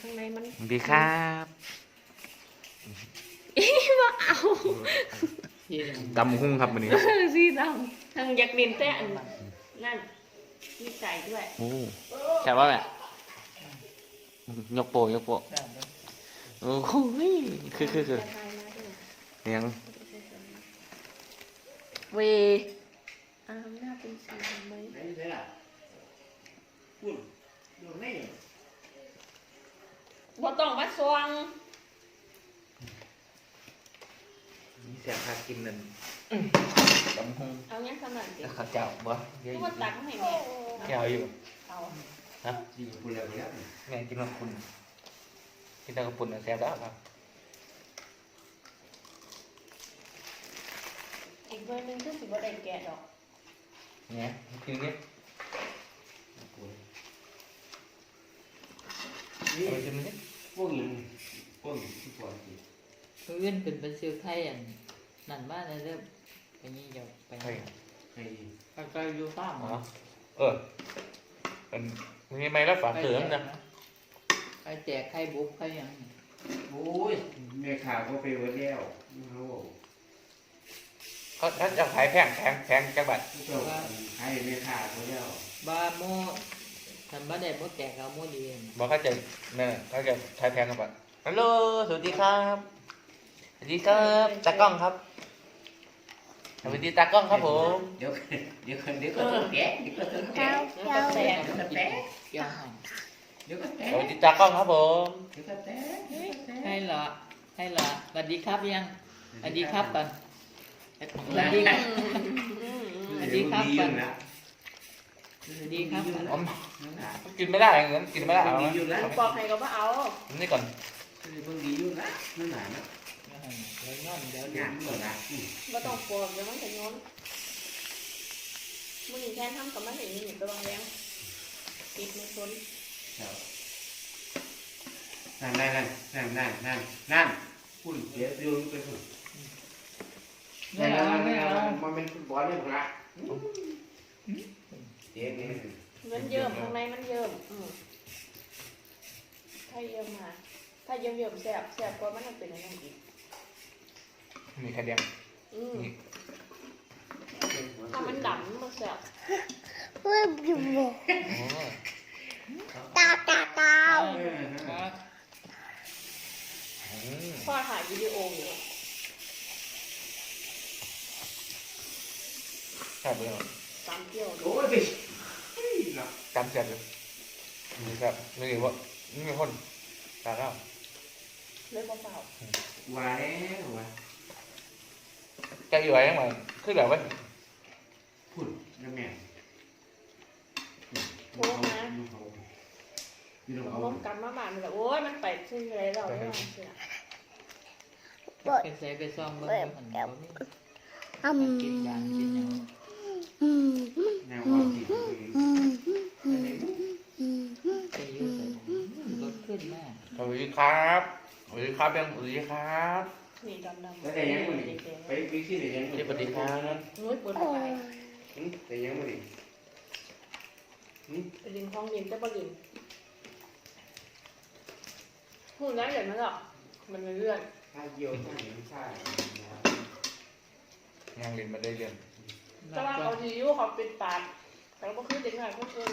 ข้างในมันสวัสดีครับว่าเอาตำหุ้งครับวันนี้สีดำทางอยากเรียนแต่อันนั่นมีไก่ด้วยโอ้แค่ว่าแบบยกโปะยกโปะโอ้โหคือคือคือจะทายมาด้วยเลี้ยงเวอามหน้าเป็นสีไหมไหนเลยล่ะพูดอยู่นี่ บ่ต้องมาสวงมีเสียงคากินนั่นตำหุ้งเอาเนี้ยขนาดเดียวข้าวเจ้าบ่เยอะทุกคนตักมาให้แม่แก้วอยู่เอาฮะดีกว่าพูดแล้วไปแล้วแม่กินน้ำปุ่นกินน้ำปุ่นน่ะแซ่บแล้วครับอีกเบอร์หนึงคือสิบ่ได้แกะดอกเนี่ยกินนิด นี่เอาไปกินนิดพวกนี้พวกนี้ที่ปล่อยสิเพื่อนเป็นเป็นซิลไทยอันนั่นบ้านนั่นเริ่มไปนี่เดี๋ยวไปเฮ้ยให้ไปไปอยู่ฟาร์มอ๋อเออเป็นมีไม้แล้วฝาเสือมนะไปแจกไข่บุกไข่หยังโอ้ยแม่ข่าวก็ไปเวิร์ดแล้วเขาบอกเขาถ้าจะขายแพงแพงแพงจังบัดเจ้าให้แม่ข่าวเขาแล้วบาโม ทำบ้านใดบ่แจกเอาโมดีบอกเขาจะนั่นน่ะเขาจะขายแพงจังบัดฮัลโหลสวัสดีครับสวัสดีครับตากล้องครับสวัสดีตากล้องครับผมเดี๋ยวเดี๋ยวเดี๋ยวก็ต้องแกะเดี๋ยวก็ต้องแกะแล้วก็แตกเดี๋ยวก็แตะเกี่ยวหอมเดี๋ยวก็แตะสวัสดีตากล้องครับผมเดี๋ยวก็แตะเดี๋ยวก็แตะให้เหรอให้เหรอสวัสดีครับยังสวัสดีครับก่อนสวัสดีครับอืมอืมสวัสดีครับเดี๋ยวก่อนนะสวัส ดีครับก่อนผมกินไม่ได้งั้นกินไม่ได้เอาดีอยู่แล้วบอกให้ก็บ่เอานี่ก่อนเบิ่งดีอยู่นะนั่นหนานะแล้วนอนเดี๋ยวงานก่อนนะอืมบ่ต้องปลอมเดี๋ยวมันจะย้อนมื้อนี้แทนทำกับมันให้นี่ระวังแรงติดในชนครับนั่นนั่นนั่นนั่นนั่นนั่นพูดเดี๋ยวโยนไปสุดไม่เอาไม่เอามันเป็นฟุตบอลเนี่ยครับ เดี๋ยวนี้มันเยิ้มข้างในมันเยิ้มอืมถ้าเยิ้มมาถ้าเยิ้มเยิ้มแสบแสบกว่ามันจะเป็นอะไรอีกมีแค่เดียวอืมนี่ถ้ามันดำมันแสบโอ้ตาตาตาอืมพ่อถ่ายวิดีโออยู่แซ่บเลย ตามเที่ยวดูโอ้ยไปเนาะจำแซ่บเลยนี่ครับนี่ว่านี่มีคนตาแล้วเลยเปล่าว่าแล้วใจอยู่ไว้ยังไงคือแบบว่าพูดแล้วแม่ๆโทรมาอยู่ตรงเองกลับมาบ้านมันแบบโอ้ยมันไปซึ่งอะไรเราไม่ว่าเสียไปใส่ไปซ่อมเบิ่งหันบ่มีกินยางกินยัง แนวความคิดตัวเองไปอยู่ใส่รถขึ้นมาสวัสดีครับสวัสดีครับยังสวัสดีครับนี่ดำดำแล้วแต่ยังมึงไปไปที่ไหนยังสวัสดีครับนุ้ยปวดไปแต่ยังมึงไปลินห้องเย็นจะปลินพูดได้เดี๋ยวมันหรอกมันเลื่อนถ้าเยี่ยวถ้าเห็นซ่ยังเรียนมาได้เรียน แต่ว่าเขาทีอยู่เขาปิดปากแต่ก็คือเด็กหน่อยพวกอื่น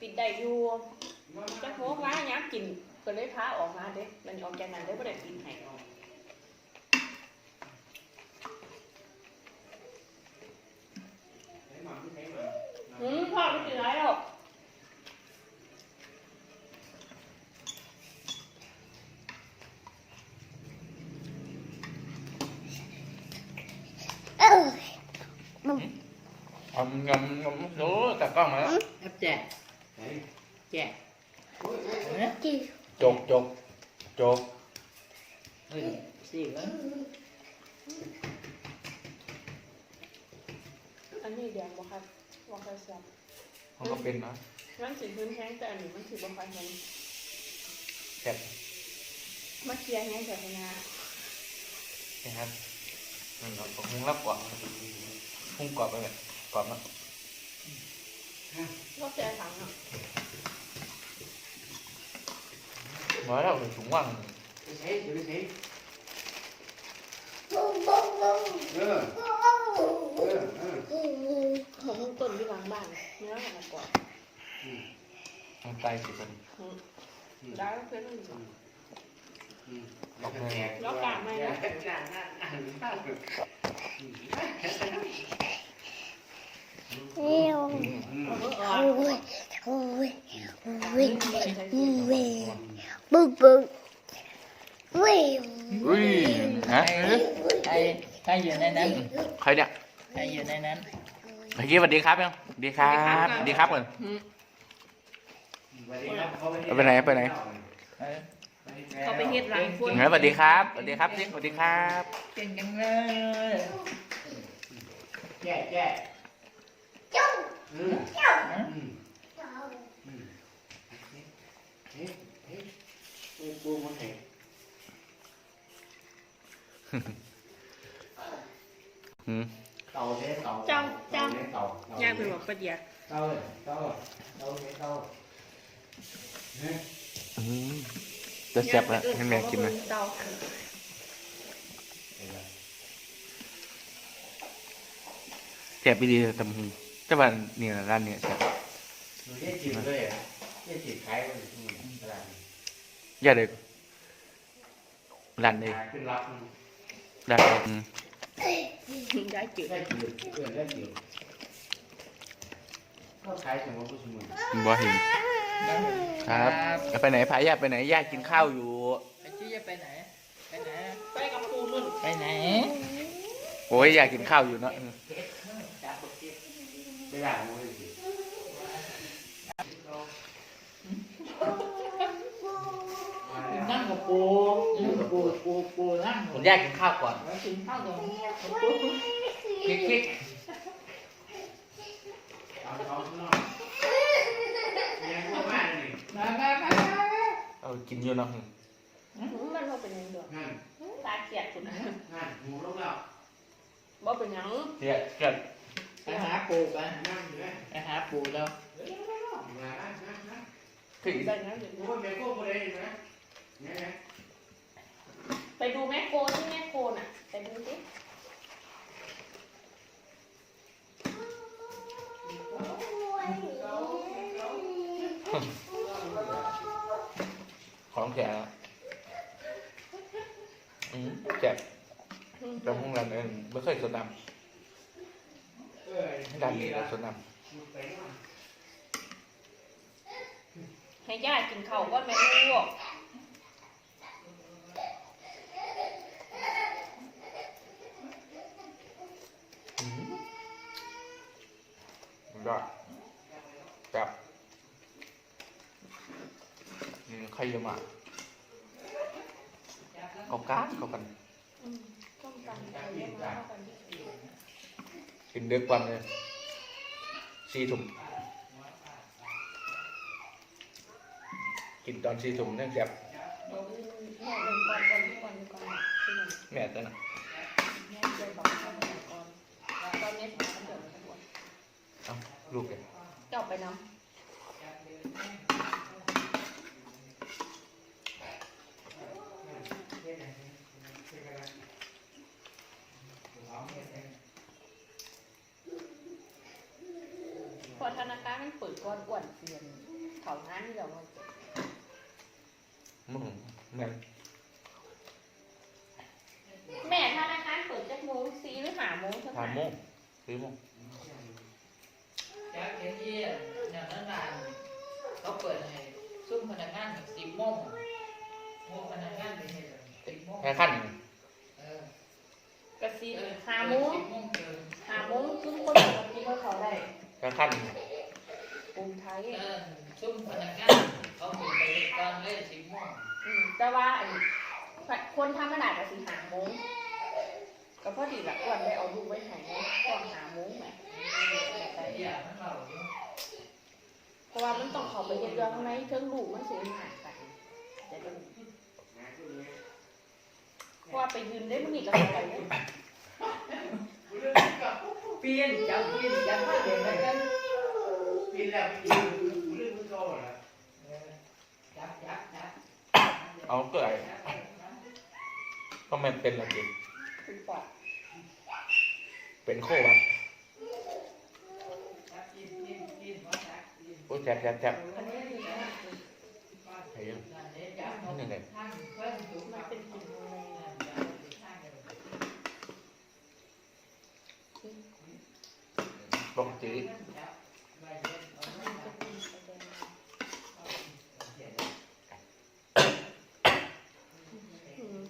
ปิดได้อยู่จะโค้งร้ายยับกินก็เลยพาออกมาเด้มันออกจากนั้นได้ไม่ได้กินให้อืมพ่อไม่กินไรหรอก เอางำงำโอ้แต่กล้องมาแล้วแอบแจกแจกจกจกจกเฮ้ยสิวะอันนี้แดงบ่ครับบ่ค่อยแซ่บมันก็เป็นนะมันสีพื้นแห้งแต่อันนี้มันสีบ่ค่อยแห้งแซ่บมาเคลียร์แห้งแต่พนานะครับมันเราคงรับกว่าพุ่งกรอบไปเลย กรอบนะก็แซ่ถังอะมาแล้วถุงว่างไปใช้ไปใช้เออเออเออของมึงต้นที่หลังบ้านเนื้อหันก่อนอืมมันตายสิคนอืมได้เพื่อนมันก่อนอืมแล้วกาดไหมนะ กาดนะอ่านข้าวอืมอืมเออเออ Ôi, ôi, ôi, เออ ôi, bự bự. Ôi, อุ้ยฮะใครใครอยู่ในนั้นใครเนี่ยใครอยู่ในนั้นเมื่อกี้สวัสดีครับยังสวัสดีครับสวัสดีครับก่อนไปไหนไปไหนเขาไปเฮ็ดหลังฝนงั้นสวัสดีครับสวัสดีครับสิสวัสดีครับเก่งจังเลยแย่แย่ อืมฮะอืมอืมเฮ้ยเฮ้ยเฮ้ยปูมันเห็นอืมเต่าเต่าเจ้าเจ้าเต่าย่างไปบอกประเดี๋ยวเต่าเลยเต่าเต่าเท่เต่าเนี่ยอืมจะแซ่บแล้วให้แม่กินไหมเตาแซ่บไปดีตำหู แต่ว่าเนี่ยร้านเนี่ยแซ่บหนูเรียกจิ๋วเลยอะเรียกจิ๋วขายมันอืมตลาดอย่าเลยร้านเลยขายขึ้นรับอืมร้านเลยอืมได้จืดได้จิ๋วเพื่อนได้จิ๋วก็ขายสมมติผู้ชมบ่เห็นครับจะไปไหนพาย่าไปไหนย่ากินข้าวอยู่ไอ้จี้จะไปไหน ไปไหน ไปกับปูนุ่น ไปไหน โอ้ยย่ากินข้าวอยู่เนาะอืม ไม่ได้ไม่ได้จิ๋วนั่งกับปูนั่งกับปูปูปูนั่งคุณย่ากินข้าวก่อนมากินข้าวก่อนคลิกคลิกเอาเอาข้างนอกเนี่ยพวกบ้านนี่มามามามาเอากินอยู่เนาะมันว่าเป็นยังไงนั่นตาเกียดสุดนะนั่นหมูลงแล้วบ่เป็นยังเนี่ยเกิด ไปหาปูกันนั่งอยู่นะไปหาปูแล้วมานั่งนั่งนั่งคือได้นะเดี๋ยวโอ้ยแม่โก้บ่ได้นะเนี่ยนะไปดูแมคโครที่แมคโครน่ะ ไปดูสิของแข็งอะอืมแจ็บแต่ห้องร้านเองไม่เคยสดน้เอ อำร้านนี้เราสดน้ไปนู่นให้ย่ากินข้าวก็แม่ลูกำอืมยอดจับนี่ใครจะมาเอาการเขากันอืมต้องการอะไรเยอะมากกันที่กินเด็กวันเลย สี่ถุงกินตอนสี่ถุงนั่นแจ็บเดี๋ยแม่เดินก่อนก่อนก่อนก่อนที่หนึ่งแม่ตัวน่ะแม่เดินบอกข้าวมันก่อนตอนนี้ถามมันเดินไปก่อนเอาลูกเลยจ้าไปน้ำ พอธนาคารมันเปิดก้อนอ้วนเสียนเขางานที่เรามาเก็บมึงแม่นแม่ธนาคารเปิดจากโมงสี่หรือหาโมงเท่าสามนั้นโมงสี่โมงจากเห็นที่อย่างนั้นนานเขาเปิดให้ซุ่มพนักงานถึงสิบโมงโมงพนักงานไปเห็นสิบโมงแค่ขั้นเออกระซีเออหาโมงสิบโมงเกินหาโมงซึ่งคนปกติก็เขาได้ แค่ขั้นกรุงไทยเออซุ่มพนักงานเขาเปิดไปก่อนเลยสิบโมงอืมแต่ว่าไอ้คนทำมันอาจจะสิหาโมงก็พอดีละอ้วนได้เอาลูกไว้ใหายก่อนหาโมงแหมแต่อย่ามันเราอยู่เพราะว่ามันต้องเข้าไปเฮ็ดเรื่องข้างในเทิงลูกมันเสียหายกันแต่ก็เพราะว่าไปยืนได้มันนี่ก็เข้าไปเลย เปลี่ยนจับเปลี่ยนจับมาเดี๋ยวกันกินแล้วกินเรื่องมันโตแล้วจับจับจับเอาเกิดก็มันเป็นอะไรกินเป็นโควัดโอ้แจ็บแจ็บแจ็บอันนี้คือนะไอ้ยังนี่ไร ปกติมันจะกลิ่นแสดงอืม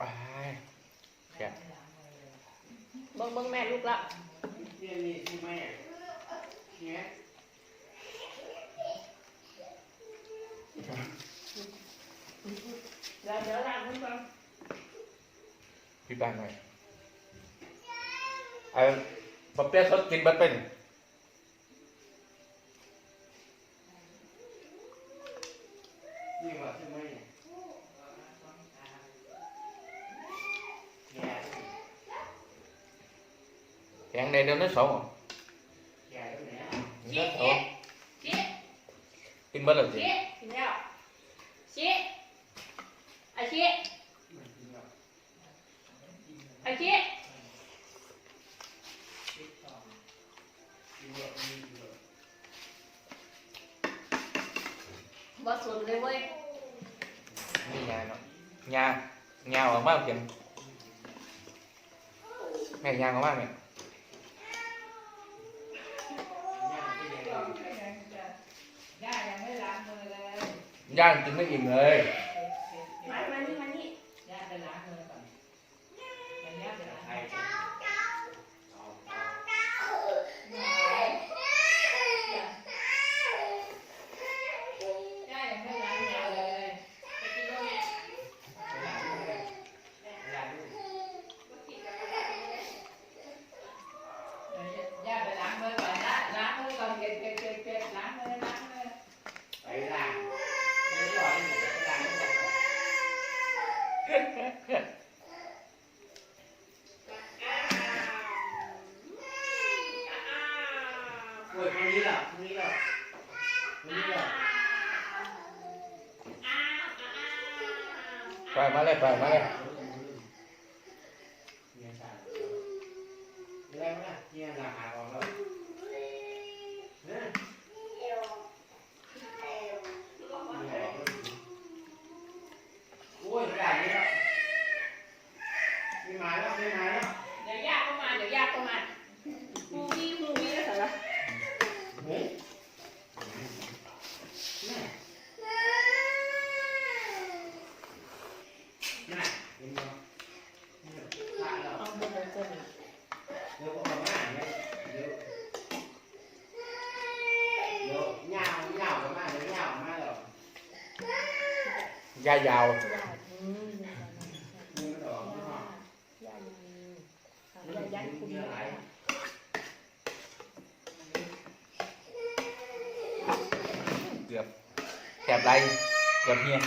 อ้ายแจ็บเบิ่งเบิ่งแม่ลูกละ เรียนนี่ใช่ไหมเนี่ย เดี๋ยวเดี๋ยวล้างมันก่อน พี่บ้านหน่อยไอ้ปะเปี๊ยะสดกินบัดเป็นนี่ว่าใช่ไหมเนี่ยแก่แข็งในเดือนที่สองเหรอแก่แล้วเนี่ยเดือนที่สองกินบัดเลยสิ ชี้กินแล้วชี้ไอ้ชี้ไอ้ชี้ บ่สนเลยเว้ยนี่ยาเนาะยายาออกมากเพียงแม่ยาออกมากเนี่ยย่ายังไม่ล้างมือเลยย่างกินไม่อิ่มเลย มามานี่มานี่ ย่าจะล้างมือก่อนย่าจะล้าง ไทย ย่ายังไม่ล้างมือเลย ไปกินด้วยแม่ ย่าไปล้างมือก่อนนะล้างมือก่อนเก็บเก็บเก็บเก็บล้างมือล้างมือ ไปล่างไม่หล่อนี่ไปล่างไม่ได้ ปวดตรงนี้หรอตรงนี้หรอตรงนี้หรอไปมาเลยไปมาเลยเนี่ยใช่แล้วนะเนี่ยราคาของเราเนี่ยโอ้ยไม่ได้แล้วไม่มาแล้วไม่มาแล้ว เดี๋ยวย่าเข้ามาเดี๋ยวย่าเข้ามาฮูวี่ฮูวี่แล้วเหรอ เฮ้ยแม่น่ะเห็นไหมเนี่ยขาดแล้ว เอาเบิ่งเบิ่งเบิ่ง เดี๋ยวก็มาม่าเนี่ยเดี๋ยวเดี๋ยวเหงาเหงากันมาเดี๋ยวเหงามาแล้ว ยายาว ย่าอืมมือมันออกไม่ออกย่ายังย่ายันคุณย่าเกือบแสบไรเกือบเฮีย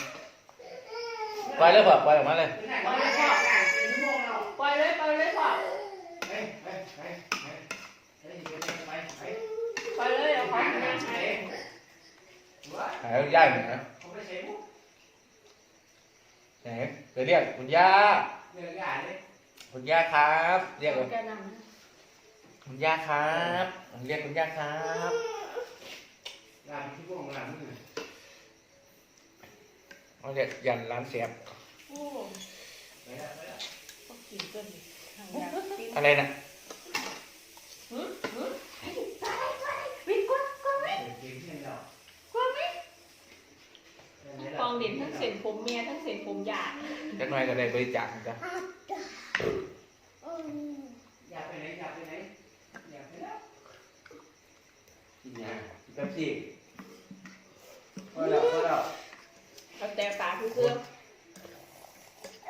ไปเลยพ่อไปออกมาเลยไม่ได้ไม่ได้ไม่ได้เป็นชั่วโมงแล้วปล่อยเลยปล่อยเลยพ่อไปไปไปไปไปไปไปปล่อยเลยเอาของไปมาไปให้ว่าหายย่ายหน่อยนะเขาไปเช็ค ไหนไปเรียกคุณย่า เรื่องใหญ่เลยคุณย่าครับ เรียกแกนคุณย่าครับเรียกคุณย่าครับ งานที่พวกงานนี่เขาเรียกยันร้านเสียบโอ้ไปแล้วไปแล้วก็กินก็ดีทางยาตีนอะไรนะหืมหืมวิ่งกดกดไหมเก่งเช่นเรากดไหม กองเด่นทั้งเส้นผมเมียทั้งเส้นผมยาจักหน่อยก็ได้บริจาคจ้ะอยากไปไหนอยากไปไหนอยากไปแล้วกินยาแป๊บซี่พอแล้วพอแล้วเอาแต่ปากคือเสื้อ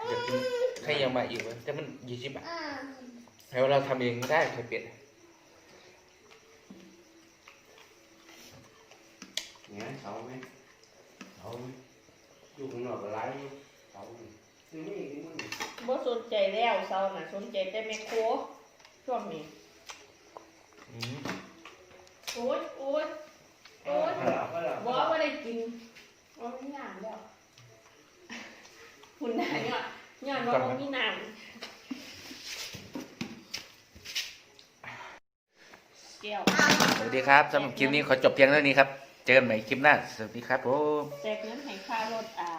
เดี๋ยวกินใครยังมาอีกวะแต่มันยี่สิบบาทแล้วเราทำเองไม่ได้ใครเปลี่ยนเนี่ยเสาไหม เสาอยู่ข้างนอกก็ไล่เสาซื้อนี่ซื้อมันบ่สนใจแล้วเศร้าน่ะสนใจแต่แม่โคช่วงนี้อืมโอ๊ยโอ๊ยโอ๊ยก็หลับก็หลับว่าไม่ได้กินว่าไม่หนามแล้วหุ่นไหนอะย้อนว่าบ่มีหนามแก้ว สวัสดีครับสำหรับคลิปนี้ขอจบเพียงเท่านี้ครับ เจอกันใหม่คลิปหน้า สวัสดีครับผม แจกเงินให้ค่ารถอ่า